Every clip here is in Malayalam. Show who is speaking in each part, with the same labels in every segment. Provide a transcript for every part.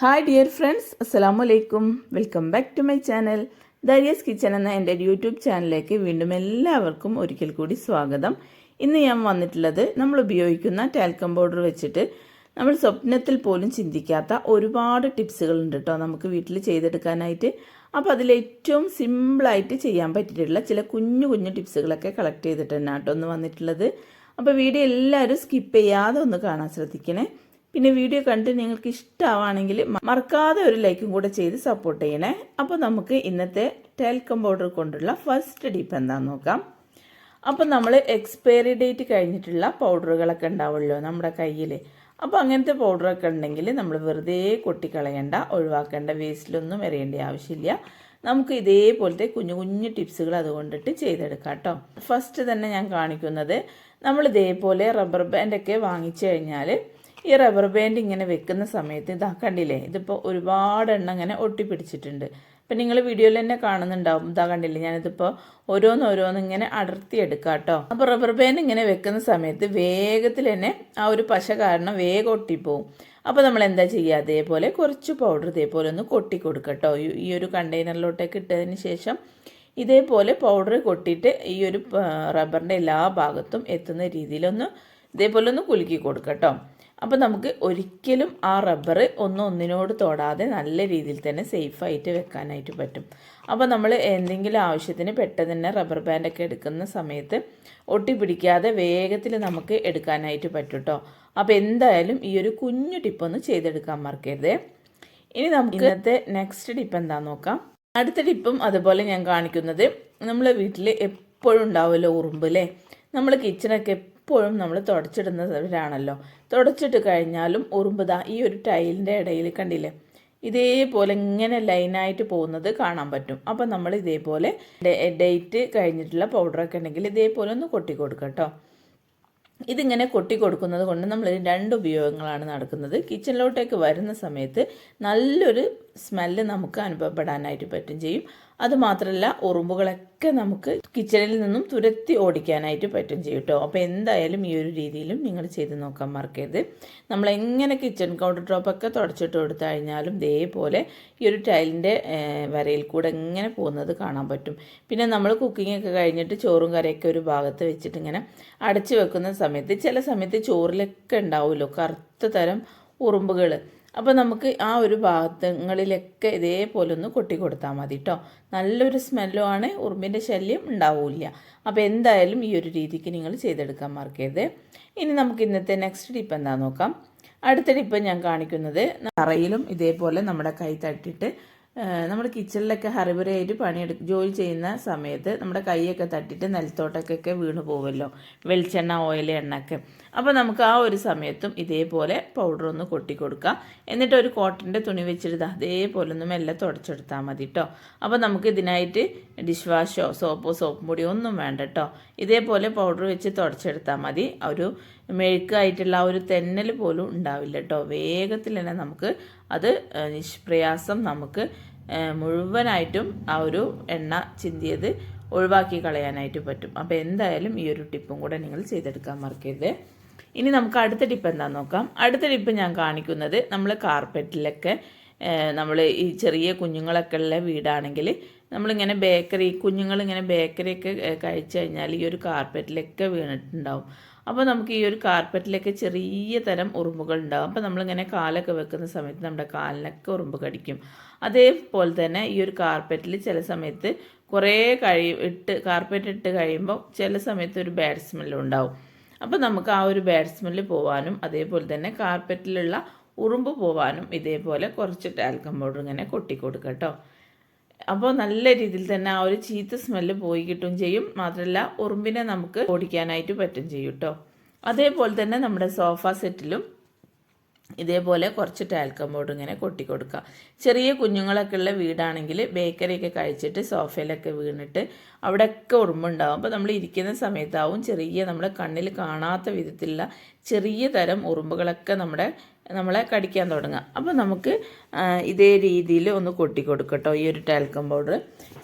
Speaker 1: ഹായ് ഡിയർ ഫ്രണ്ട്സ് അസ്സലാമു അലൈക്കും welcome back to my channel Dariya's kitchen എന്ന എന്റെ യൂട്യൂബ് ചാനലിലേക്ക് വീണ്ടും എല്ലാവർക്കും ഒരിക്കൽ കൂടി സ്വാഗതം. ഇന്ന് ഞാൻ വന്നിട്ടുള്ളത് നമ്മൾ ഉപയോഗിക്കുന്ന ടാൽക്കം പൗഡർ വെച്ചിട്ട് നമ്മൾ സ്വപ്നത്തിൽ പോലും ചിന്തിക്കാത്ത ഒരുപാട് ടിപ്സുകളുണ്ട് കേട്ടോ നമുക്ക് വീട്ടിൽ ചെയ്തെടുക്കാനായിട്ട്. അപ്പോൾ അതിൽ ഏറ്റവും സിമ്പിളായിട്ട് ചെയ്യാൻ പറ്റിയിട്ടുള്ള ചില കുഞ്ഞു കുഞ്ഞു ടിപ്സുകളൊക്കെ കളക്ട് ചെയ്തിട്ട് തന്നെ കേട്ടോ ഒന്ന് വന്നിട്ടുള്ളത്. അപ്പോൾ വീഡിയോ എല്ലാവരും സ്കിപ്പ് ചെയ്യാതെ ഒന്ന് കാണാൻ ശ്രദ്ധിക്കണേ. പിന്നെ വീഡിയോ കണ്ട് നിങ്ങൾക്ക് ഇഷ്ടമാണെങ്കിൽ മറക്കാതെ ഒരു ലൈക്കും കൂടെ ചെയ്ത് സപ്പോർട്ട് ചെയ്യണേ. അപ്പോൾ നമുക്ക് ഇന്നത്തെ ടെൽക്കം പൗഡർ കൊണ്ടുള്ള ഫസ്റ്റ് ഡിപ്പ് എന്താണെന്ന് നോക്കാം. അപ്പോൾ നമ്മൾ എക്സ്പയറി ഡേറ്റ് കഴിഞ്ഞിട്ടുള്ള പൗഡറുകളൊക്കെ ഉണ്ടാവുമല്ലോ നമ്മുടെ കയ്യിൽ അപ്പോൾ അങ്ങനത്തെ പൗഡറൊക്കെ ഉണ്ടെങ്കിൽ നമ്മൾ വെറുതെ കൊട്ടിക്കളയണ്ട ഒഴിവാക്കേണ്ട വേസ്റ്റിലൊന്നും എറിയേണ്ട ആവശ്യമില്ല. നമുക്ക് ഇതേപോലത്തെ കുഞ്ഞു കുഞ്ഞു ടിപ്സുകൾ അതുകൊണ്ടിട്ട് ചെയ്തെടുക്കാം കേട്ടോ. ഫസ്റ്റ് തന്നെ ഞാൻ കാണിക്കുന്നത് നമ്മൾ ഇതേപോലെ റബ്ബർ ബാൻഡൊക്കെ വാങ്ങിച്ചു കഴിഞ്ഞാൽ ഈ റബ്ബർ ബാൻഡ് ഇങ്ങനെ വെക്കുന്ന സമയത്ത് ഇതാ കണ്ടില്ലേ? ഇതിപ്പോൾ ഒരുപാട് എണ്ണം ഇങ്ങനെ ഒട്ടിപ്പിടിച്ചിട്ടുണ്ട്. അപ്പം നിങ്ങൾ വീഡിയോയിൽ തന്നെ കാണുന്നുണ്ടാവും. ഇതാ കണ്ടില്ലേ? ഞാനിതിപ്പോൾ ഓരോന്ന് ഓരോന്ന് ഇങ്ങനെ അടർത്തിയെടുക്കാം കേട്ടോ അപ്പോൾ റബ്ബർ ബാൻഡ് ഇങ്ങനെ വെക്കുന്ന സമയത്ത് വേഗത്തിൽ തന്നെ ആ ഒരു പശ കാരണം വേഗം ഒട്ടിപ്പോവും. അപ്പോൾ നമ്മൾ എന്താ ചെയ്യുക അതേപോലെ കുറച്ച് പൗഡർ ഇതേപോലെ ഒന്ന് കൊട്ടി കൊടുക്കട്ടോ ഈ ഒരു കണ്ടെയ്നറിലോട്ടേക്ക് ഇട്ടതിന് ശേഷം ഇതേപോലെ പൗഡർ കൊട്ടിയിട്ട് ഈ ഒരു റബ്ബറിന്റെ എല്ലാ ഭാഗത്തും എത്തുന്ന രീതിയിലൊന്ന് ഇതേപോലെ ഒന്ന് കുലുക്കി കൊടുക്കട്ടോ അപ്പോൾ നമുക്ക് ഒരിക്കലും ആ റബ്ബർ ഒന്നും ഒന്നിനോട് തൊടാതെ നല്ല രീതിയിൽ തന്നെ സേഫായിട്ട് വെക്കാനായിട്ട് പറ്റും. അപ്പോൾ നമ്മൾ എന്തെങ്കിലും ആവശ്യത്തിന് പെട്ടെന്ന് തന്നെ റബ്ബർ ബാൻഡൊക്കെ എടുക്കുന്ന സമയത്ത് ഒട്ടി പിടിക്കാതെ വേഗത്തിൽ നമുക്ക് എടുക്കാനായിട്ട് പറ്റും കേട്ടോ അപ്പോൾ എന്തായാലും ഈ ഒരു കുഞ്ഞു ടിപ്പൊന്ന് ചെയ്തെടുക്കാൻ മറക്കരുത്. ഇനി നമുക്ക് ഇന്നത്തെ നെക്സ്റ്റ് ടിപ്പ് എന്താണെന്ന് നോക്കാം. അടുത്ത ടിപ്പും അതുപോലെ ഞാൻ കാണിക്കുന്നത് നമ്മളെ വീട്ടിൽ എപ്പോഴും ഉണ്ടാവുമല്ലോ ഉറുമ്പ് അല്ലേ നമ്മൾ കിച്ചണൊക്കെ എപ്പോഴും നമ്മൾ തുടച്ചിടുന്നവരാണല്ലോ. തുടച്ചിട്ട് കഴിഞ്ഞാലും ഉറുമ്പുത ഈ ഒരു ടൈലിന്റെ ഇടയിൽ കണ്ടില്ലേ? ഇതേപോലെ ഇങ്ങനെ ലൈനായിട്ട് പോകുന്നത് കാണാൻ പറ്റും. അപ്പം നമ്മൾ ഇതേപോലെ ഡേറ്റ് കഴിഞ്ഞിട്ടുള്ള പൗഡറൊക്കെ ഉണ്ടെങ്കിൽ ഇതേപോലെ ഒന്ന് കൊട്ടി കൊടുക്കാം കേട്ടോ ഇതിങ്ങനെ കൊട്ടി കൊടുക്കുന്നത് കൊണ്ട് നമ്മൾ രണ്ട് ഉപയോഗങ്ങളാണ് നടക്കുന്നത്. കിച്ചണിലോട്ടേക്ക് വരുന്ന സമയത്ത് നല്ലൊരു സ്മെല്ല് നമുക്ക് അനുഭവപ്പെടാനായിട്ട് പറ്റും ചെയ്യും. അതുമാത്രമല്ല ഉറുമ്പുകളൊക്കെ നമുക്ക് കിച്ചണിൽ നിന്നും തുരത്തി ഓടിക്കാനായിട്ട് പറ്റും ചെയ്യും കേട്ടോ അപ്പോൾ എന്തായാലും ഈ ഒരു രീതിയിലും നിങ്ങൾ ചെയ്ത് നോക്കാൻ മറക്കരുത്. നമ്മൾ എങ്ങനെ കിച്ചൺ കൗണ്ടർ ടോപ്പൊക്കെ തുടച്ചിട്ട് കൊടുത്തു കഴിഞ്ഞാലും ഇതേപോലെ ഈ ഒരു ടൈലിന്റെ വരയിൽ കൂടെ എങ്ങനെ പോകുന്നത് കാണാൻ പറ്റും. പിന്നെ നമ്മൾ കുക്കിംഗ് ഒക്കെ കഴിഞ്ഞിട്ട് ചോറും കറിയൊക്കെ ഒരു ഭാഗത്ത് വെച്ചിട്ട് ഇങ്ങനെ അടച്ചു വെക്കുന്ന സമയത്ത് ചില സമയത്ത് ചോറിലൊക്കെ ഉണ്ടാവുമല്ലോ കറുത്ത തരം ഉറുമ്പുകൾ അപ്പോൾ നമുക്ക് ആ ഒരു ഭാഗങ്ങളിലൊക്കെ ഇതേപോലെ ഒന്ന് കൊട്ടി കൊടുത്താൽ മതി കേട്ടോ നല്ലൊരു സ്മെല്ലുമാണ് ഉറുമ്പിന്റെ ശല്യം ഉണ്ടാവില്ല. അപ്പോൾ എന്തായാലും ഈ ഒരു രീതിക്ക് നിങ്ങൾ ചെയ്തെടുക്കാൻ മറക്കരുത്. ഇനി നമുക്ക് ഇന്നത്തെ നെക്സ്റ്റ് ടിപ്പ് എന്താ നോക്കാം. അടുത്ത ടിപ്പ് ഞാൻ കാണിക്കുന്നത് തറയിലും ഇതേപോലെ നമ്മുടെ കൈ തട്ടിയിട്ട് നമ്മുടെ കിച്ചണിലൊക്കെ ഹറിബറിയായിട്ട് പണിയെടു ജോലി ചെയ്യുന്ന സമയത്ത് നമ്മുടെ കൈയൊക്കെ തട്ടിയിട്ട് നിലത്തോട്ടൊക്കെ വീണ് പോകുമല്ലോ വെളിച്ചെണ്ണ ഓയിൽ എണ്ണയൊക്കെ. അപ്പോൾ നമുക്ക് ആ ഒരു സമയത്തും ഇതേപോലെ പൗഡർ ഒന്ന് കൊട്ടി കൊടുക്കുക എന്നിട്ട് ഒരു കോട്ടന്റെ തുണി വെച്ചിട്ട് അതേപോലെ ഒന്ന് മെല്ലെ തുടച്ചെടുത്താൽ മതി കേട്ടോ അപ്പോൾ നമുക്ക് ഇതിനായിട്ട് ഡിഷ് വാഷോ സോപ്പോ സോപ്പ് പൊടിയോ ഒന്നും വേണ്ട കേട്ടോ ഇതേപോലെ പൗഡർ വെച്ച് തുടച്ചെടുത്താൽ മതി. ഒരു മെഴുക്കായിട്ടുള്ള ഒരു തെന്നൽ പോലും ഉണ്ടാവില്ല കേട്ടോ വേഗത്തിൽ തന്നെ നമുക്ക് അത് നിഷ്പ്രയാസം നമുക്ക് മുഴുവനായിട്ടും ആ ഒരു എണ്ണ ചിന്തിയത് ഒഴിവാക്കി കളയാനായിട്ട് പറ്റും. അപ്പോൾ എന്തായാലും ഈ ഒരു ടിപ്പും കൂടെ നിങ്ങൾ ചെയ്തെടുക്കാൻ മറക്കരുത്. ഇനി നമുക്ക് അടുത്ത ടിപ്പ് എന്താണെന്ന് നോക്കാം. അടുത്ത ടിപ്പ് ഞാൻ കാണിക്കുന്നത് നമ്മൾ കാർപ്പറ്റിലൊക്കെ നമ്മൾ ഈ ചെറിയ കുഞ്ഞുങ്ങളൊക്കെ ഉള്ള വീടാണെങ്കിൽ നമ്മളിങ്ങനെ ബേക്കറി കുഞ്ഞുങ്ങളിങ്ങനെ ബേക്കറിയൊക്കെ കഴിച്ചു കഴിഞ്ഞാൽ ഈ ഒരു കാർപ്പറ്റിലൊക്കെ വീണിട്ടുണ്ടാവും. അപ്പോൾ നമുക്ക് ഈ ഒരു കാർപ്പറ്റിലൊക്കെ ചെറിയ തരം ഉറുമ്പുകൾ ഉണ്ടാകും അപ്പോൾ നമ്മളിങ്ങനെ കാലൊക്കെ വെക്കുന്ന സമയത്ത് നമ്മുടെ കാലിനൊക്കെ ഉറുമ്പ് കടിക്കും. അതേപോലെ തന്നെ ഈ ഒരു കാർപ്പറ്റിൽ ചില സമയത്ത് കുറേ കഴി ഇട്ട് കാർപ്പറ്റ് ഇട്ട് കഴിയുമ്പോൾ ചില സമയത്ത് ഒരു ബാഡ് സ്മെല്ലും ഉണ്ടാവും. അപ്പോൾ നമുക്ക് ആ ഒരു ബാഡ് സ്മെല്ല് പോവാനും അതേപോലെ തന്നെ കാർപ്പറ്റിലുള്ള ഉറുമ്പ് പോവാനും ഇതേപോലെ കുറച്ച് ടാൽക്കം പൗഡർ ഇങ്ങനെ കൊട്ടിക്കൊടുക്കുക കേട്ടോ. അപ്പോൾ നല്ല രീതിയിൽ തന്നെ ആ ഒരു ചീത്ത സ്മെല്ല് പോയി കിട്ടും ചെയ്യും. മാത്രമല്ല ഉറുമ്പിനെ നമുക്ക് ഓടിക്കാനായിട്ട് പറ്റും ചെയ്യും കേട്ടോ അതേപോലെ തന്നെ നമ്മുടെ സോഫ സെറ്റിലും ഇതേപോലെ കുറച്ച് ടാൽക്കം പൗഡർ ഇങ്ങനെ കൊട്ടി കൊടുക്കുക ചെറിയ കുഞ്ഞുങ്ങളൊക്കെ ഉള്ള വീടാണെങ്കിൽ ബേക്കറിയൊക്കെ കഴിച്ചിട്ട് സോഫയിലൊക്കെ വീണിട്ട് അവിടെയൊക്കെ ഉറുമ്പുണ്ടാവും. അപ്പോൾ നമ്മൾ ഇരിക്കുന്ന സമയത്താവും ചെറിയ നമ്മുടെ കണ്ണിൽ കാണാത്ത വിധത്തിലുള്ള ചെറിയ തരം ഉറുമ്പുകളൊക്കെ നമ്മുടെ നമ്മളെ കടിക്കാൻ തുടങ്ങുക അപ്പോൾ നമുക്ക് ഇതേ രീതിയിൽ ഒന്ന് കൊട്ടി കൊടുക്കട്ടോ. ഈ ഒരു ടാൽക്കം പൗഡർ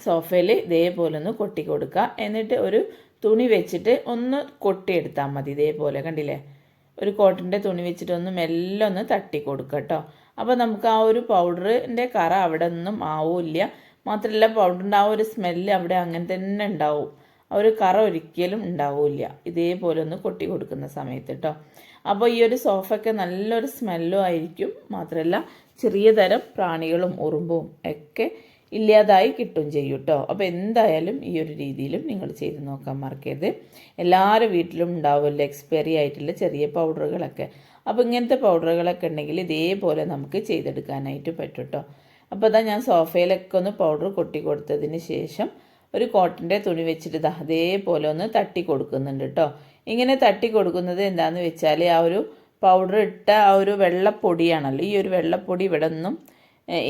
Speaker 1: സോഫയിൽ ഇതേപോലെ ഒന്ന് കൊട്ടി കൊടുക്കുക എന്നിട്ട് ഒരു തുണി വെച്ചിട്ട് ഒന്ന് കൊട്ടിയെടുത്താൽ മതി ഇതേപോലെ. കണ്ടില്ലേ? ഒരു കോട്ടന്റെ തുണി വെച്ചിട്ട് ഒന്ന് മെല്ലെ ഒന്ന് തട്ടി കൊടുക്കുക കേട്ടോ അപ്പോൾ നമുക്ക് ആ ഒരു പൗഡറിന്റെ കറ അവിടെ ഒന്നും ആവില്ല. മാത്രമല്ല പൗഡറിന്റെ ആ ഒരു സ്മെല്ല് അവിടെ അങ്ങനെ തന്നെ ഉണ്ടാവും. ആ ഒരു കറ ഒരിക്കലും ഉണ്ടാവില്ല. ഇതേപോലെ ഒന്ന് കൊട്ടി കൊടുക്കുന്ന സമയത്ത് കേട്ടോ അപ്പോൾ ഈ ഒരു സോഫയ്ക്ക് നല്ലൊരു സ്മെല്ലും ആയിരിക്കും. മാത്രമല്ല ചെറിയ തരം പ്രാണികളും ഉറുമ്പും ഒക്കെ ഇല്ലാതായി കിട്ടും ചെയ്യും കേട്ടോ അപ്പോൾ എന്തായാലും ഈ ഒരു രീതിയിലും നിങ്ങൾ ചെയ്ത് നോക്കാൻ മറക്കരുത്. എല്ലാവരുടെ വീട്ടിലും ഉണ്ടാവുമല്ലോ എക്സ്പയറി ആയിട്ടുള്ള ചെറിയ പൗഡറുകളൊക്കെ അപ്പോൾ ഇങ്ങനത്തെ പൗഡറുകളൊക്കെ ഉണ്ടെങ്കിൽ ഇതേപോലെ നമുക്ക് ചെയ്തെടുക്കാനായിട്ട് പറ്റും കേട്ടോ അപ്പോൾ അതാ ഞാൻ സോഫയിലൊക്കെ ഒന്ന് പൗഡർ കൊട്ടി കൊടുത്തതിന് ശേഷം ഒരു കോട്ടന്റെ തുണി വെച്ചിട്ട് അതേപോലെ ഒന്ന് തട്ടി കൊടുക്കുന്നുണ്ട് കേട്ടോ ഇങ്ങനെ തട്ടി കൊടുക്കുന്നത് എന്താണെന്ന് വെച്ചാൽ ആ ഒരു പൗഡർ ഇട്ട ആ ഒരു വെള്ളപ്പൊടിയാണല്ലോ. ഈ ഒരു വെള്ളപ്പൊടി ഇവിടെ ഒന്നും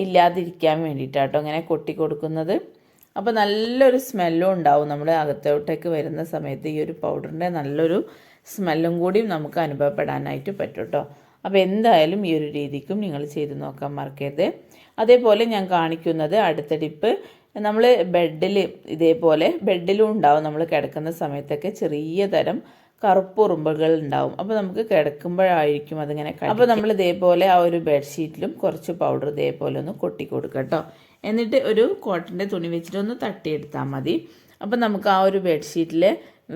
Speaker 1: ഇല്ലാതിരിക്കാൻ വേണ്ടിയിട്ടാണ് ഇങ്ങനെ കൊട്ടി കൊടുക്കുന്നത്. അപ്പോൾ നല്ലൊരു സ്മെല്ലും ഉണ്ടാവും നമ്മൾ അകത്തോട്ടേക്ക് വരുന്ന സമയത്ത് ഈ ഒരു പൗഡറിന്റെ നല്ലൊരു സ്മെല്ലും കൂടിയും നമുക്ക് അനുഭവപ്പെടാനായിട്ട് പറ്റും കേട്ടോ അപ്പോൾ എന്തായാലും ഈ ഒരു രീതിക്കും നിങ്ങൾ ചെയ്ത് നോക്കാൻ മറക്കരുത്. അതേപോലെ ഞാൻ കാണിക്കുന്നത് അടുത്ത ടിപ്പ് നമ്മൾ ബെഡിൽ ഇതേപോലെ ബെഡിലും ഉണ്ടാവും. നമ്മൾ കിടക്കുന്ന സമയത്തൊക്കെ ചെറിയ തരം കറുപ്പുറുമ്പുകൾ ഉണ്ടാവും. അപ്പോൾ നമുക്ക് കിടക്കുമ്പോഴായിരിക്കും അതിങ്ങനെ അപ്പോൾ നമ്മൾ ഇതേപോലെ ആ ഒരു ബെഡ്ഷീറ്റിലും കുറച്ച് പൗഡർ ഇതേപോലെ ഒന്ന് കൊട്ടി കൊടുക്കുക കേട്ടോ. എന്നിട്ട് ഒരു കോട്ടന്റെ തുണി വെച്ചിട്ട് ഒന്ന് തട്ടിയെടുത്താൽ മതി. അപ്പോൾ നമുക്ക് ആ ഒരു ബെഡ്ഷീറ്റിൽ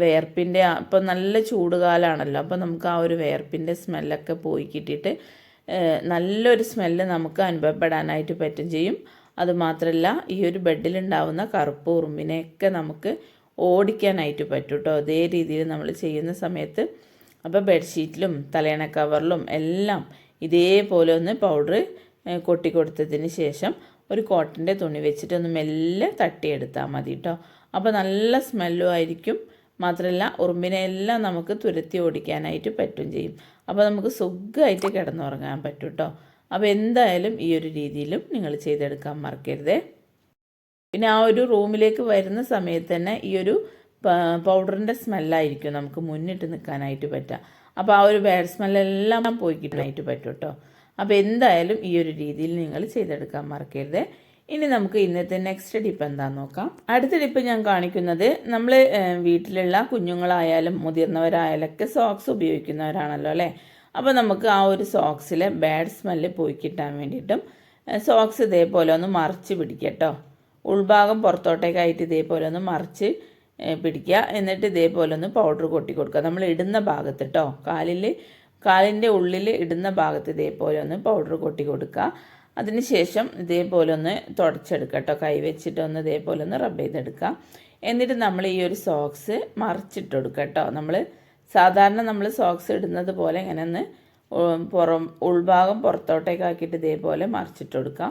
Speaker 1: വേർപ്പിന്റെ ഇപ്പോൾ നല്ല ചൂട് കാലാണല്ലോ അപ്പോൾ നമുക്ക് ആ ഒരു വേർപ്പിന്റെ സ്മെല്ലൊക്കെ പോയി കിട്ടിയിട്ട് നല്ലൊരു സ്മെല്ല് നമുക്ക് അനുഭവപ്പെടാനായിട്ട് പറ്റും ചെയ്യും. അതുമാത്രമല്ല ഈ ഒരു ബെഡിലുണ്ടാവുന്ന കറുപ്പ് ഉറുമ്പിനെയൊക്കെ നമുക്ക് ഓടിക്കാനായിട്ട് പറ്റും കേട്ടോ അതേ രീതിയിൽ നമ്മൾ ചെയ്യുന്ന സമയത്ത് അപ്പോൾ ബെഡ്ഷീറ്റിലും തലയണ കവറിലും എല്ലാം ഇതേപോലെ ഒന്ന് പൗഡർ കൊട്ടിക്കൊടുത്തതിന് ശേഷം ഒരു കോട്ടന്റെ തുണി വെച്ചിട്ട് ഒന്ന് മെല്ലെ തട്ടിയെടുത്താൽ മതി കേട്ടോ അപ്പോൾ നല്ല സ്മെല്ലും ആയിരിക്കും. മാത്രമല്ല ഉറുമ്പിനെ എല്ലാം നമുക്ക് തുരത്തി ഓടിക്കാനായിട്ട് പറ്റും ചെയ്യും. അപ്പോൾ നമുക്ക് സുഖമായിട്ട് കിടന്നുറങ്ങാൻ പറ്റും കേട്ടോ അപ്പോൾ എന്തായാലും ഈ ഒരു രീതിയിലും നിങ്ങൾ ചെയ്തെടുക്കാൻ മറക്കരുതേ. പിന്നെ ആ ഒരു റൂമിലേക്ക് വരുന്ന സമയത്ത് തന്നെ ഈ ഒരു പൗഡറിന്റെ സ്മെല്ലായിരിക്കും നമുക്ക് മുന്നിട്ട് നിൽക്കാനായിട്ട് പറ്റുക. അപ്പോൾ ആ ഒരു ബാഡ് സ്മെല്ലെല്ലാം പോയി കിട്ടാനായിട്ട് പറ്റും കേട്ടോ. അപ്പോൾ എന്തായാലും ഈ ഒരു രീതിയിൽ നിങ്ങൾ ചെയ്തെടുക്കാൻ മറക്കരുത്. ഇനി നമുക്ക് ഇന്നത്തെ നെക്സ്റ്റ് ടിപ്പ് എന്താണെന്ന് നോക്കാം. അടുത്ത ടിപ്പ് ഞാൻ കാണിക്കുന്നത് നമ്മൾ വീട്ടിലുള്ള കുഞ്ഞുങ്ങളായാലും മുതിർന്നവരായാലൊക്കെ സോക്സ് ഉപയോഗിക്കുന്നവരാണല്ലോ അല്ലേ? അപ്പോൾ നമുക്ക് ആ ഒരു സോക്സിലെ ബാഡ് സ്മെല്ല് പോയി കിട്ടാൻ വേണ്ടിയിട്ടും സോക്സ് ഇതേപോലെ ഒന്ന് മറിച്ച് പിടിക്കട്ടോ ഉൾഭാഗം പുറത്തോട്ടേക്കായിട്ട് ഇതേപോലെ ഒന്ന് മറിച്ച് പിടിക്കുക. എന്നിട്ട് ഇതേപോലെ ഒന്ന് പൗഡർ കൊട്ടി കൊടുക്കുക. നമ്മൾ ഇടുന്ന ഭാഗത്ത് കേട്ടോ കാലിൽ കാലിന്റെ ഉള്ളിൽ ഇടുന്ന ഭാഗത്ത് ഇതേപോലെ ഒന്ന് പൗഡർ കൊട്ടി കൊടുക്കുക. അതിനുശേഷം ഇതേപോലെ ഒന്ന് തുടച്ചെടുക്കുക കേട്ടോ കൈ വെച്ചിട്ട് ഒന്ന് ഇതേപോലെ ഒന്ന് റബ്ബ് ചെയ്തെടുക്കുക. എന്നിട്ട് നമ്മൾ ഈ ഒരു സോക്സ് മറിച്ചിട്ട് കൊടുക്കുക കേട്ടോ നമ്മൾ സാധാരണ നമ്മൾ സോക്സ് ഇടുന്നത് പോലെ ഇങ്ങനെ ഒന്ന് പുറം ഉൾഭാഗം പുറത്തോട്ടേക്കാക്കിയിട്ട് ഇതേപോലെ മറിച്ചിട്ട് കൊടുക്കാം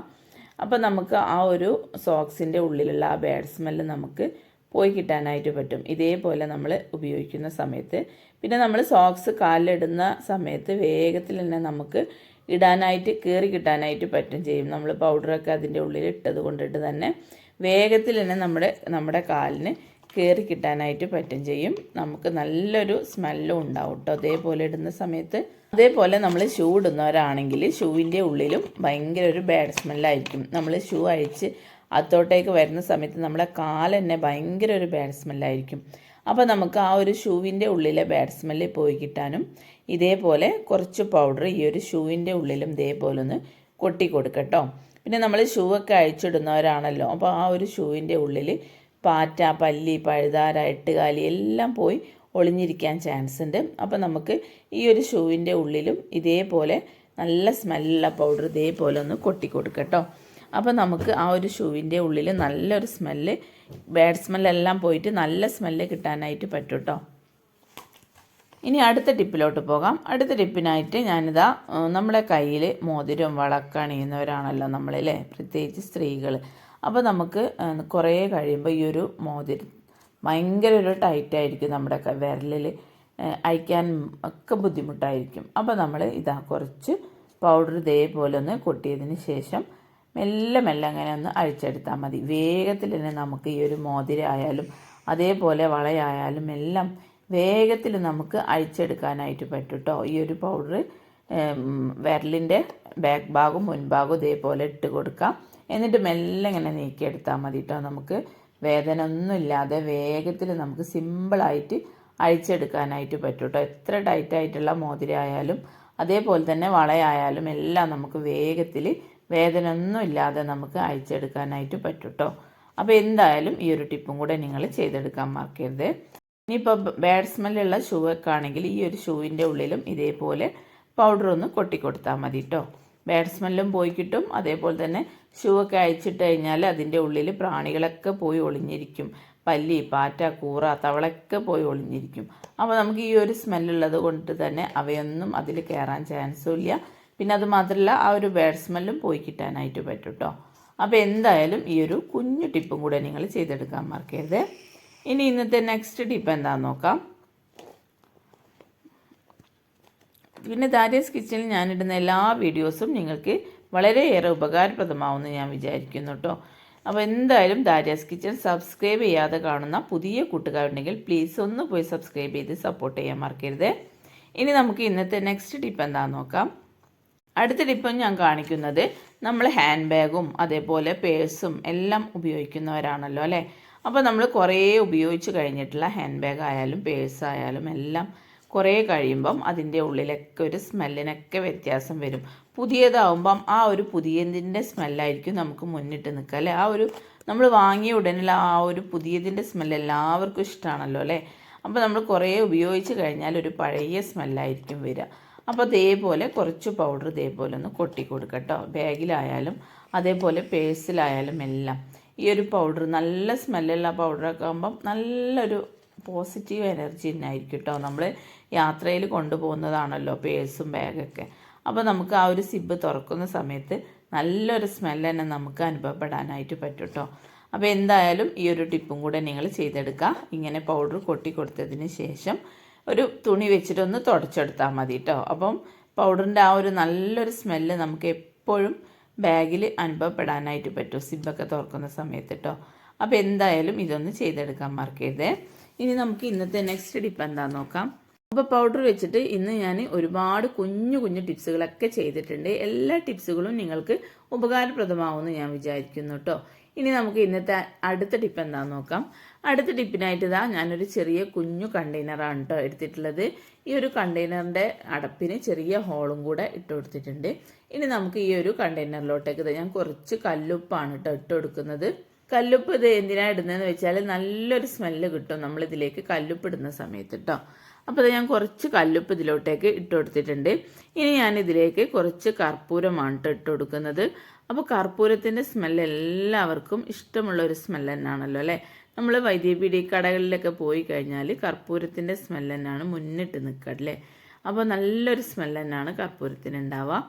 Speaker 1: അപ്പോൾ നമുക്ക് ആ ഒരു സോക്സിന്റെ ഉള്ളിലുള്ള ആ ബാഡ് സ്മെല്ല് നമുക്ക് പോയി കിട്ടാനായിട്ട് പറ്റും. ഇതേപോലെ നമ്മൾ ഉപയോഗിക്കുന്ന സമയത്ത്. പിന്നെ നമ്മൾ സോക്സ് കാലിലിടുന്ന സമയത്ത് വേഗത്തിൽ തന്നെ നമുക്ക് ഇടാനായിട്ട് കയറി കിട്ടാനായിട്ട് പറ്റും ചെയ്യും. നമ്മൾ പൗഡറൊക്കെ അതിന്റെ ഉള്ളിൽ ഇട്ടത് കൊണ്ടിട്ട് തന്നെ വേഗത്തിൽ തന്നെ നമ്മുടെ നമ്മുടെ കാലിന് കയറി കിട്ടാനായിട്ട് പറ്റും ചെയ്യും. നമുക്ക് നല്ലൊരു സ്മെല്ലും ഉണ്ടാവും കേട്ടോ അതേപോലെ ഇടുന്ന സമയത്ത് അതേപോലെ നമ്മൾ ഷൂ ഇടുന്നവരാണെങ്കിൽ ഷൂവിന്റെ ഉള്ളിലും ഭയങ്കര ഒരു ബാഡ് സ്മെല്ലായിരിക്കും നമ്മൾ ഷൂ അഴിച്ച് അത്തോട്ടേക്ക് വരുന്ന സമയത്ത് നമ്മുടെ കാൽ തന്നെ ഭയങ്കര ഒരു ബാഡ് സ്മെല്ലായിരിക്കും അപ്പോൾ നമുക്ക് ആ ഒരു ഷൂവിന്റെ ഉള്ളിലെ ബാഡ് സ്മെല്ല് പോയി കിട്ടാനും ഇതേപോലെ കുറച്ച് പൗഡർ ഈ ഒരു ഷൂവിന്റെ ഉള്ളിലും ഇതേപോലെ ഒന്ന് കൊട്ടി കൊടുക്കട്ടോ. പിന്നെ നമ്മൾ ഷൂ ഒക്കെ അഴിച്ചിടുന്നവരാണല്ലോ. അപ്പോൾ ആ ഒരു ഷൂവിന്റെ ഉള്ളിൽ പാറ്റ പല്ലി പഴുതാര എട്ടുകാലി എല്ലാം പോയി ഒളിഞ്ഞിരിക്കാൻ ചാൻസ് ഉണ്ട് അപ്പോൾ നമുക്ക് ഈ ഒരു ഷൂവിന്റെ ഉള്ളിലും ഇതേപോലെ നല്ല സ്മെല്ലുള്ള പൗഡർ ഇതേപോലെ ഒന്ന് കൊട്ടി കൊടുക്കട്ടോ. അപ്പോൾ നമുക്ക് ആ ഒരു ഷൂവിന്റെ ഉള്ളിൽ നല്ലൊരു സ്മെല്ല് ബാഡ് സ്മെല്ലെല്ലാം പോയിട്ട് നല്ല സ്മെല്ല് കിട്ടാനായിട്ട് പറ്റും കേട്ടോ ഇനി അടുത്ത ടിപ്പിലോട്ട് പോകാം. അടുത്ത ടിപ്പിനായിട്ട് ഞാനിതാ നമ്മളെ കയ്യിൽ മോതിരം വളക്കണിയുന്നവരാണല്ലോ നമ്മളല്ലേ പ്രത്യേകിച്ച് സ്ത്രീകൾ അപ്പോൾ നമുക്ക് കുറേ കഴിയുമ്പോൾ ഈ ഒരു മോതിരം ഭയങ്കര ഒരു ടൈറ്റായിരിക്കും നമ്മുടെ വിരലിൽ അയക്കാൻ ഒക്കെ ബുദ്ധിമുട്ടായിരിക്കും. അപ്പോൾ നമ്മൾ ഇതാ കുറച്ച് പൗഡർ ഇതേപോലെ ഒന്ന് കൊട്ടിയതിന് ശേഷം മെല്ലെ മെല്ലെ അങ്ങനെ ഒന്ന് അഴിച്ചെടുത്താൽ മതി. വേഗത്തിൽ തന്നെ നമുക്ക് ഈ ഒരു മോതിര ആയാലും അതേപോലെ വളയായാലും എല്ലാം വേഗത്തിൽ നമുക്ക് അഴിച്ചെടുക്കാനായിട്ട് പറ്റും കേട്ടോ ഈ ഒരു പൗഡർ വിരലിന്റെ ബാക്ക് ഭാഗവും മുൻഭാഗവും ഇതേപോലെ ഇട്ട് കൊടുക്കാം. എന്നിട്ട് മെല്ലെ ഇങ്ങനെ നീക്കിയെടുത്താൽ മതി കേട്ടോ നമുക്ക്. വേദന ഒന്നുമില്ലാതെ വേഗത്തിൽ നമുക്ക് സിമ്പിളായിട്ട് അഴിച്ചെടുക്കാനായിട്ട് പറ്റും കേട്ടോ എത്ര ടൈറ്റായിട്ടുള്ള മോതിരയായാലും അതേപോലെ തന്നെ വളയായാലും എല്ലാം നമുക്ക് വേഗത്തിൽ വേദന ഒന്നും ഇല്ലാതെ നമുക്ക് അഴിച്ചെടുക്കാനായിട്ട് പറ്റും കേട്ടോ അപ്പോൾ എന്തായാലും ഈ ഒരു ടിപ്പും കൂടെ നിങ്ങൾ ചെയ്തെടുക്കാൻ മറക്കരുത്. ഇനിയിപ്പോൾ ബാഡ് സ്മെല്ലുള്ള ഷൂ ഒക്കെ ആണെങ്കിൽ ഈ ഒരു ഷൂവിന്റെ ഉള്ളിലും ഇതേപോലെ പൗഡർ ഒന്ന് കൊട്ടിക്കൊടുത്താൽ മതി കേട്ടോ ബാഡ് സ്മെല്ലും പോയി കിട്ടും. അതേപോലെ തന്നെ ഷൂ ഒക്കെ അയച്ചിട്ട് കഴിഞ്ഞാൽ അതിന്റെ ഉള്ളിൽ പ്രാണികളൊക്കെ പോയി ഒളിഞ്ഞിരിക്കും. പല്ലി പാറ്റ കൂറ തവളൊക്കെ പോയി ഒളിഞ്ഞിരിക്കും. അപ്പോൾ നമുക്ക് ഈ ഒരു സ്മെല്ലുള്ളത് കൊണ്ട് തന്നെ അവയൊന്നും അതിൽ കയറാൻ ചാൻസും ഇല്ല. പിന്നെ അത് മാത്രമല്ല ആ ഒരു ബേഡ് സ്മെല്ലും പോയി കിട്ടാനായിട്ട് പറ്റും കേട്ടോ അപ്പോൾ എന്തായാലും ഈ ഒരു കുഞ്ഞു ടിപ്പും കൂടെ നിങ്ങൾ ചെയ്തെടുക്കാൻ മറക്കരുത്. ഇനി ഇന്നത്തെ നെക്സ്റ്റ് ടിപ്പ് എന്താണെന്ന് നോക്കാം. പിന്നെ ദാരിയസ് കിച്ചണിൽ ഞാനിടുന്ന എല്ലാ വീഡിയോസും നിങ്ങൾക്ക് വളരെയേറെ ഉപകാരപ്രദമാവുമെന്ന് ഞാൻ വിചാരിക്കുന്നു കേട്ടോ അപ്പോൾ എന്തായാലും ദാരിയാസ് കിച്ചൺ സബ്സ്ക്രൈബ് ചെയ്യാതെ കാണുന്ന പുതിയ കൂട്ടുകാരുണ്ടെങ്കിൽ പ്ലീസ് ഒന്ന് പോയി സബ്സ്ക്രൈബ് ചെയ്ത് സപ്പോർട്ട് ചെയ്യാൻ മറക്കരുത്. ഇനി നമുക്ക് ഇന്നത്തെ നെക്സ്റ്റ് ടിപ്പ് എന്താണെന്ന് നോക്കാം. അടുത്ത ടിപ്പ് ഞാൻ കാണിക്കുന്നത് നമ്മൾ ഹാൻഡ് ബാഗും അതേപോലെ പേഴ്സും എല്ലാം ഉപയോഗിക്കുന്നവരാണല്ലോ അല്ലേ? അപ്പോൾ നമ്മൾ കുറേ ഉപയോഗിച്ച് കഴിഞ്ഞിട്ടുള്ള ഹാൻഡ് ബാഗ് ആയാലും പേഴ്സ് ആയാലും എല്ലാം കുറേ കഴിയുമ്പം അതിന്റെ ഉള്ളിലൊക്കെ ഒരു സ്മെല്ലിനൊക്കെ വ്യത്യാസം വരും. പുതിയതാവുമ്പം ആ ഒരു പുതിയതിന്റെ സ്മെല്ലായിരിക്കും നമുക്ക് മുന്നിട്ട് നിൽക്കുക അല്ലേ? ആ ഒരു നമ്മൾ വാങ്ങിയ ഉടനെയുള്ള ആ ഒരു പുതിയതിന്റെ സ്മെല്ല് എല്ലാവർക്കും ഇഷ്ടമാണല്ലോ അല്ലേ? അപ്പോൾ നമ്മൾ കുറേ ഉപയോഗിച്ച് കഴിഞ്ഞാൽ ഒരു പഴയ സ്മെല്ലായിരിക്കും വരിക. അപ്പോൾ അതേപോലെ കുറച്ച് പൗഡർ ഇതേപോലെ ഒന്ന് കൊട്ടി കൊടുക്കട്ടോ ബാഗിലായാലും അതേപോലെ പേഴ്സിലായാലും എല്ലാം. ഈ ഒരു പൗഡർ നല്ല സ്മെല്ലുള്ള പൗഡറൊക്കെ ആകുമ്പം നല്ലൊരു പോസിറ്റീവ് എനർജി തന്നെ ആയിരിക്കും കേട്ടോ. നമ്മൾ യാത്രയിൽ കൊണ്ടുപോകുന്നതാണല്ലോ പേഴ്സും ബാഗൊക്കെ. അപ്പോൾ നമുക്ക് ആ ഒരു സിബ് തുറക്കുന്ന സമയത്ത് നല്ലൊരു സ്മെല്ല് തന്നെ നമുക്ക് അനുഭവപ്പെടാനായിട്ട് പറ്റും കേട്ടോ അപ്പോൾ എന്തായാലും ഈ ഒരു ടിപ്പും കൂടെ നിങ്ങൾ ചെയ്തെടുക്കുക. ഇങ്ങനെ പൗഡർ കൊട്ടി കൊടുത്തതിന് ശേഷം ഒരു തുണി വെച്ചിട്ടൊന്ന് തുടച്ചെടുത്താൽ മതി കേട്ടോ അപ്പം പൗഡറിന്റെ ആ ഒരു നല്ലൊരു സ്മെല്ല് നമുക്ക് എപ്പോഴും ബാഗിൽ അനുഭവപ്പെടാനായിട്ട് പറ്റും സിബൊക്കെ തുറക്കുന്ന സമയത്ത് കേട്ടോ അപ്പോൾ എന്തായാലും ഇതൊന്ന് ചെയ്തെടുക്കാൻ മറക്കരുതേ. ഇനി നമുക്ക് ഇന്നത്തെ നെക്സ്റ്റ് ടിപ്പ് എന്താണെന്ന് നോക്കാം. അപ്പോൾ പൗഡർ വെച്ചിട്ട് ഇന്ന് ഞാൻ ഒരുപാട് കുഞ്ഞു കുഞ്ഞു ടിപ്സുകളൊക്കെ ചെയ്തിട്ടുണ്ട്. എല്ലാ ടിപ്സുകളും നിങ്ങൾക്ക് ഉപകാരപ്രദമാവുമെന്ന് ഞാൻ വിചാരിക്കുന്നു കേട്ടോ ഇനി നമുക്ക് ഇന്നത്തെ അടുത്ത ടിപ്പ് എന്താണെന്ന് നോക്കാം. അടുത്ത ടിപ്പിനായിട്ട് ഇതാ ഞാനൊരു ചെറിയ കുഞ്ഞു കണ്ടെയ്നറാണ് കേട്ടോ എടുത്തിട്ടുള്ളത്. ഈ ഒരു കണ്ടെയ്നറിന്റെ അടപ്പിന് ചെറിയ ഹോളും കൂടെ ഇട്ട് കൊടുത്തിട്ടുണ്ട്. ഇനി നമുക്ക് ഈ ഒരു കണ്ടെയ്നറിലോട്ടേക്ക് ഞാൻ കുറച്ച് കല്ലുപ്പാണ് കേട്ടോ ഇട്ട് കൊടുക്കുന്നത്. കല്ലുപ്പ് ഇത് എന്തിനാണ് ഇടുന്നതെന്ന് വെച്ചാൽ നല്ലൊരു സ്മെല്ല് കിട്ടും. നമ്മളിതിലേക്ക് കല്ലുപ്പ് ഇടുന്ന സമയത്ത് കേട്ടോ അപ്പോൾ ഞാൻ കുറച്ച് കല്ലുപ്പ് ഇതിലോട്ടേക്ക് ഇട്ട് കൊടുത്തിട്ടുണ്ട്. ഇനി ഞാൻ ഇതിലേക്ക് കുറച്ച് കർപ്പൂരമാണ് ഇട്ട് കൊടുക്കുന്നത്. അപ്പോൾ കർപ്പൂരത്തിന്റെ സ്മെല്ല് എല്ലാവർക്കും ഇഷ്ടമുള്ള ഒരു സ്മെല്ല് തന്നെയാണല്ലോ അല്ലേ? നമ്മൾ വൈദ്യപീഠി കടകളിലൊക്കെ പോയി കഴിഞ്ഞാൽ കർപ്പൂരത്തിന്റെ സ്മെല്ല് തന്നെയാണ് മുന്നിട്ട് നിൽക്കുക അല്ലേ? അപ്പോൾ നല്ലൊരു സ്മെല്ല് തന്നെയാണ് കർപ്പൂരത്തിന് ഉണ്ടാവുക.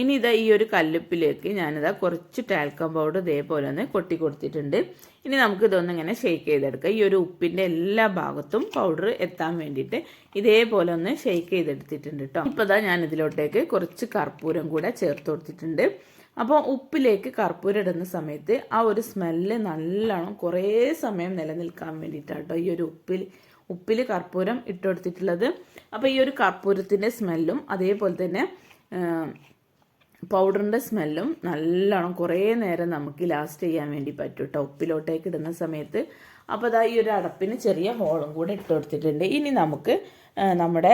Speaker 1: ഇനി ഇതാ ഈ ഒരു കല്ലുപ്പിലേക്ക് ഞാനിതാ കുറച്ച് ടാൽക്കം പൗഡർ ഇതേപോലെ ഒന്ന് കൊട്ടി കൊടുത്തിട്ടുണ്ട്. ഇനി നമുക്ക് ഇതൊന്നും ഇങ്ങനെ ഷെയ്ക്ക് ചെയ്തെടുക്കാം. ഈ ഒരു ഉപ്പിന്റെ എല്ലാ ഭാഗത്തും പൗഡർ എത്താൻ വേണ്ടിയിട്ട് ഇതേപോലെ ഒന്ന് ഷെയ്ക്ക് ചെയ്തെടുത്തിട്ടുണ്ട് കേട്ടോ ഇപ്പോൾ ഇതാ ഞാൻ ഇതിലോട്ടേക്ക് കുറച്ച് കർപ്പൂരം കൂടെ ചേർത്ത് കൊടുത്തിട്ടുണ്ട്. അപ്പോൾ ഉപ്പിലേക്ക് കർപ്പൂരം ഇടുന്ന സമയത്ത് ആ ഒരു സ്മെല്ല് നല്ലോണം കുറേ സമയം നിലനിൽക്കാൻ വേണ്ടിയിട്ടാണ് കേട്ടോ ഈ ഒരു ഉപ്പിൽ ഉപ്പിൽ കർപ്പൂരം ഇട്ടുകൊടുത്തിട്ടുള്ളത് അപ്പോൾ ഈ ഒരു കർപ്പൂരത്തിന്റെ സ്മെല്ലും അതേപോലെ തന്നെ പൗഡറിന്റെ സ്മെല്ലും നല്ലോണം കുറേ നേരം നമുക്ക് ലാസ്റ്റ് ചെയ്യാൻ വേണ്ടി പറ്റും കേട്ടോ ഉപ്പിലോട്ടേക്ക് ഇടുന്ന സമയത്ത്. അപ്പോൾ അതാ ഈ ഒരു അടപ്പിന് ചെറിയ ഹോളും കൂടെ ഇട്ട് കൊടുത്തിട്ടുണ്ട്. ഇനി നമുക്ക് നമ്മുടെ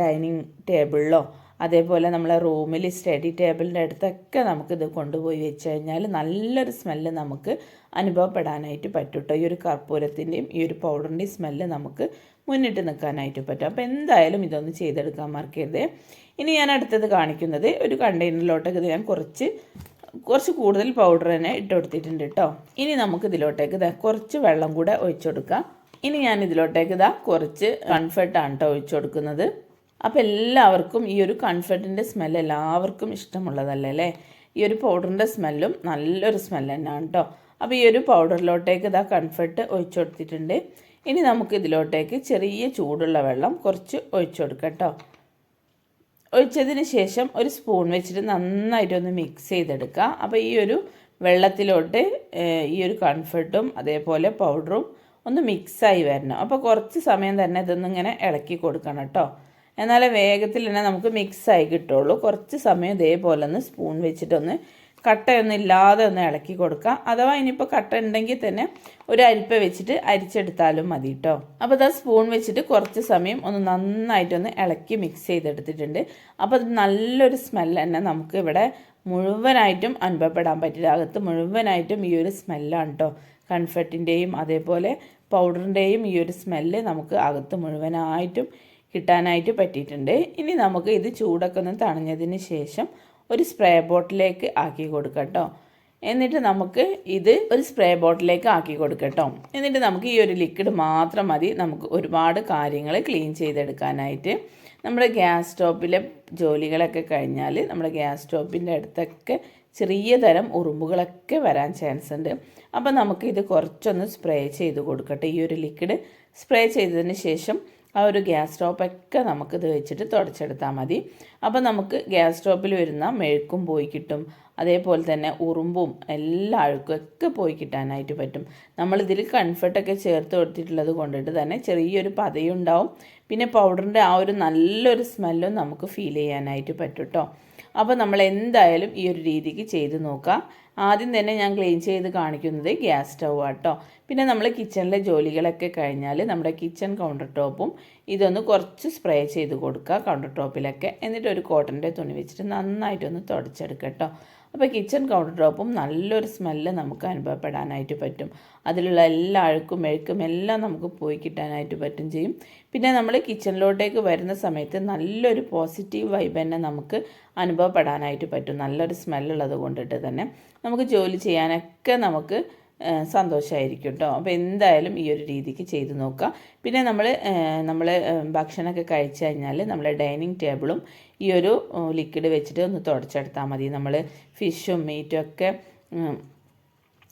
Speaker 1: ഡൈനിങ് ടേബിളിലോ അതേപോലെ നമ്മളെ റൂമിൽ സ്റ്റഡി ടേബിളിന്റെ അടുത്തൊക്കെ നമുക്കിത് കൊണ്ടുപോയി വെച്ച് കഴിഞ്ഞാൽ നല്ലൊരു സ്മെല്ല് നമുക്ക് അനുഭവപ്പെടാനായിട്ട് പറ്റും കേട്ടോ ഈ ഒരു കർപ്പൂരത്തിന്റെയും ഈ ഒരു പൗഡറിന്റെയും സ്മെല്ല് നമുക്ക് മുന്നിട്ട് നിൽക്കാനായിട്ട് പറ്റും. അപ്പോൾ എന്തായാലും ഇതൊന്ന് ചെയ്തെടുക്കാൻ മറക്കരുത്. ഇനി ഞാൻ അടുത്തത് കാണിക്കുന്നത് ഒരു കണ്ടെയ്നറിലോട്ടേക്ക് ഞാൻ കുറച്ച് കുറച്ച് കൂടുതൽ പൗഡർ തന്നെ ഇട്ട് കൊടുത്തിട്ടുണ്ട് കേട്ടോ ഇനി നമുക്ക് ഇതിലോട്ടേക്ക് ഇതാ കുറച്ച് വെള്ളം കൂടെ ഒഴിച്ചു കൊടുക്കാം. ഇനി ഞാൻ ഇതിലോട്ടേക്ക് ഇതാ കുറച്ച് കൺഫർട്ടാണ് കേട്ടോ ഒഴിച്ചു കൊടുക്കുന്നത്. അപ്പോൾ എല്ലാവർക്കും ഈ ഒരു കൺഫർട്ടിന്റെ സ്മെൽ എല്ലാവർക്കും ഇഷ്ടമുള്ളതല്ലേ അല്ലേ? ഈ ഒരു പൗഡറിന്റെ സ്മെല്ലും നല്ലൊരു സ്മെല്ല് തന്നെയാണ് കേട്ടോ അപ്പോൾ ഈ ഒരു പൗഡറിലോട്ടേക്ക് ഇതാ കൺഫർട്ട് ഒഴിച്ചു കൊടുത്തിട്ടുണ്ട്. ഇനി നമുക്ക് ഇതിലോട്ടേക്ക് ചെറിയ ചൂടുള്ള വെള്ളം കുറച്ച് ഒഴിച്ചു കൊടുക്കാം കേട്ടോ ഒഴിച്ചതിന് ശേഷം ഒരു സ്പൂൺ വെച്ചിട്ട് നന്നായിട്ടൊന്ന് മിക്സ് ചെയ്തെടുക്കുക. അപ്പോൾ ഈ ഒരു വെള്ളത്തിലോട്ട് ഈ ഒരു കൺഫർട്ടും അതേപോലെ പൗഡറും ഒന്ന് മിക്സായി വരണം. അപ്പോൾ കുറച്ച് സമയം തന്നെ ഇതൊന്നിങ്ങനെ ഇളക്കി കൊടുക്കണം കേട്ടോ എന്നാലേ വേഗത്തിൽ തന്നെ നമുക്ക് മിക്സായി കിട്ടുള്ളൂ. കുറച്ച് സമയം ഇതേപോലെ ഒന്ന് സ്പൂൺ വെച്ചിട്ടൊന്ന് കട്ടയൊന്നും ഇല്ലാതെ ഒന്ന് ഇളക്കി കൊടുക്കാം. അഥവാ ഇനിയിപ്പോൾ കട്ട ഉണ്ടെങ്കിൽ തന്നെ ഒരു അരിപ്പ വെച്ചിട്ട് അരിച്ചെടുത്താലും മതി കേട്ടോ അപ്പോൾ അത് സ്പൂൺ വെച്ചിട്ട് കുറച്ച് സമയം ഒന്ന് നന്നായിട്ടൊന്ന് ഇളക്കി മിക്സ് ചെയ്തെടുത്തിട്ടുണ്ട്. അപ്പോൾ അത് നല്ലൊരു സ്മെല്ല് തന്നെ നമുക്ക് ഇവിടെ മുഴുവനായിട്ടും അനുഭവപ്പെടാൻ പറ്റില്ല. അകത്ത് മുഴുവനായിട്ടും ഈ ഒരു സ്മെല്ലാണ് കേട്ടോ കൺഫർട്ടിന്റെയും അതേപോലെ പൗഡറിന്റെയും ഈ ഒരു സ്മെല്ല് നമുക്ക് അകത്ത് മുഴുവനായിട്ടും കിട്ടാനായിട്ട് പറ്റിയിട്ടുണ്ട്. ഇനി നമുക്ക് ഇത് ചൂടൊക്കെ ഒന്ന് തണഞ്ഞതിന് ശേഷം ഒരു സ്പ്രേ ബോട്ടിലേക്ക് ആക്കി കൊടുക്കട്ടോ. എന്നിട്ട് നമുക്ക് ഇത് ഒരു സ്പ്രേ ബോട്ടിലേക്ക് ആക്കി കൊടുക്കട്ടോ. എന്നിട്ട് നമുക്ക് ഈ ഒരു ലിക്വിഡ് മാത്രം മതി. നമുക്ക് ഒരുപാട് കാര്യങ്ങൾ ക്ലീൻ ചെയ്തെടുക്കാനായിട്ട്. നമ്മുടെ ഗ്യാസ് സ്റ്റോപ്പിലെ ജോലികളൊക്കെ കഴിഞ്ഞാൽ നമ്മുടെ ഗ്യാസ് സ്റ്റോപ്പിന്റെ അടുത്തൊക്കെ ചെറിയ തരം ഉറുമ്പുകളൊക്കെ വരാൻ ചാൻസ് ഉണ്ട്. അപ്പോൾ നമുക്ക് ഇത് കുറച്ചൊന്ന് സ്പ്രേ ചെയ്ത് കൊടുക്കട്ടെ. ഈ ഒരു ലിക്വിഡ് സ്പ്രേ ചെയ്തതിന് ശേഷം ആ ഒരു ഗ്യാസ് സ്റ്റോപ്പൊക്കെ ഇത് വെച്ചിട്ട് തുടച്ചെടുത്താൽ മതി. അപ്പോൾ നമുക്ക് ഗ്യാസ് സ്റ്റോപ്പിൽ വരുന്ന മെഴുക്കും പോയി കിട്ടും. അതേപോലെ തന്നെ ഉറുമ്പും എല്ലാ അഴുക്കും ഒക്കെ പോയി കിട്ടാനായിട്ട് പറ്റും. നമ്മളിതിൽ കൺഫർട്ടൊക്കെ ചേർത്ത് കൊടുത്തിട്ടുള്ളത് കൊണ്ടിട്ട് തന്നെ ചെറിയൊരു പതയുണ്ടാവും. പിന്നെ പൗഡറിന്റെ ആ ഒരു നല്ലൊരു സ്മെല്ലും നമുക്ക് ഫീൽ ചെയ്യാനായിട്ട് പറ്റും കേട്ടോ അപ്പോൾ നമ്മൾ എന്തായാലും ഈ ഒരു രീതിക്ക് ചെയ്ത് നോക്കാം. ആദ്യം തന്നെ ഞാൻ ക്ലീൻ ചെയ്ത് കാണിക്കുന്നത് ഗ്യാസ് സ്റ്റൗ ആട്ടോ പിന്നെ നമ്മൾ കിച്ചണിലെ ജോലികളൊക്കെ കഴിഞ്ഞാൽ നമ്മുടെ കിച്ചൺ കൗണ്ടർ ടോപ്പും ഇതൊന്ന് കുറച്ച് സ്പ്രേ ചെയ്ത് കൊടുക്കുക കൗണ്ടർ ടോപ്പിലൊക്കെ എന്നിട്ട് ഒരു കോട്ടന്റെ തുണി വെച്ചിട്ട് നന്നായിട്ടൊന്ന് തുടച്ചെടുക്കുക കേട്ടോ അപ്പോൾ കിച്ചൺ കൗണ്ടർ ടോപ്പും നല്ലൊരു സ്മെല്ല് നമുക്ക് അനുഭവപ്പെടാനായിട്ട് പറ്റും. അതിലുള്ള എല്ലാ അഴുക്കും എഴുക്കും എല്ലാം നമുക്ക് പോയി കിട്ടാനായിട്ട് പറ്റും ചെയ്യും. പിന്നെ നമ്മൾ കിച്ചണിലോട്ടേക്ക് വരുന്ന സമയത്ത് നല്ലൊരു പോസിറ്റീവ് വൈബ് തന്നെ നമുക്ക് അനുഭവപ്പെടാനായിട്ട് പറ്റും. നല്ലൊരു സ്മെല്ലുള്ളത് കൊണ്ടിട്ട് തന്നെ. നമുക്ക് ജോലി ചെയ്യാനൊക്കെ നമുക്ക് സന്തോഷമായിരിക്കും കേട്ടോ അപ്പോൾ എന്തായാലും ഈ ഒരു രീതിക്ക് ചെയ്ത് നോക്കുക പിന്നെ നമ്മൾ നമ്മൾ ഭക്ഷണമൊക്കെ കഴിച്ചു കഴിഞ്ഞാൽ നമ്മുടെ ഡൈനിങ് ടേബിളും ഈ ഒരു ലിക്വിഡ് വെച്ചിട്ട് ഒന്ന് തുടച്ചെടുത്താൽ മതി. നമ്മൾ ഫിഷും മീറ്റും ഒക്കെ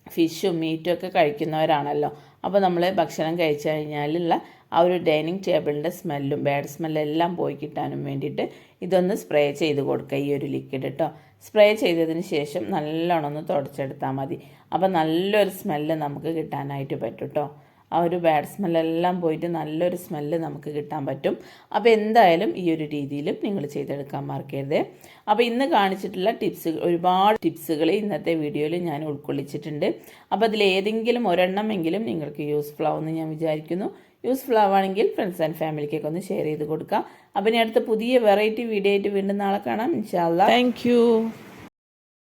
Speaker 1: ഫിഷും മീറ്റും ഒക്കെ കഴിക്കുന്നവരാണല്ലോ. അപ്പോൾ നമ്മൾ ഭക്ഷണം കഴിച്ചു കഴിഞ്ഞാലുള്ള ആ ഒരു ഡൈനിങ് ടേബിളിന്റെ സ്മെല്ലും ബാഡ് സ്മെല്ലെല്ലാം പോയി കിട്ടാനും വേണ്ടിയിട്ട് ഇതൊന്ന് സ്പ്രേ ചെയ്ത് കൊടുക്കുക ഈ ഒരു ലിക്വിഡ് കേട്ടോ സ്പ്രേ ചെയ്തതിന് ശേഷം നല്ലോണം ഒന്ന് തുടച്ചെടുത്താൽ മതി. അപ്പോൾ നല്ലൊരു സ്മെല്ല് നമുക്ക് കിട്ടാനായിട്ട് പറ്റും കേട്ടോ ആ ഒരു ബാഡ് സ്മെല്ലെല്ലാം പോയിട്ട് നല്ലൊരു സ്മെല്ല് നമുക്ക് കിട്ടാൻ പറ്റും. അപ്പോൾ എന്തായാലും ഈ ഒരു രീതിയിലും നിങ്ങൾ ചെയ്തെടുക്കാൻ മറക്കരുത്. അപ്പോൾ ഇന്ന് കാണിച്ചിട്ടുള്ള ടിപ്സ് ഒരുപാട് ടിപ്സുകൾ ഇന്നത്തെ വീഡിയോയിൽ ഞാൻ ഉൾക്കൊള്ളിച്ചിട്ടുണ്ട്. അപ്പോൾ അതിൽ ഏതെങ്കിലും ഒരെണ്ണമെങ്കിലും നിങ്ങൾക്ക് യൂസ്ഫുൾ ആവുമെന്ന് ഞാൻ വിചാരിക്കുന്നു. യൂസ്ഫുൾ ആവുകയാണെങ്കിൽ ഫ്രണ്ട്സ് ആൻഡ് ഫാമിലിക്കൊക്കെ ഒന്ന് ഷെയർ ചെയ്ത് കൊടുക്കാം. അപ്പം ഇനി അടുത്ത പുതിയ വെറൈറ്റി വീഡിയോ ആയിട്ട് വീണ്ടും നാളെ കാണാം. ഇൻഷാല്ല താങ്ക്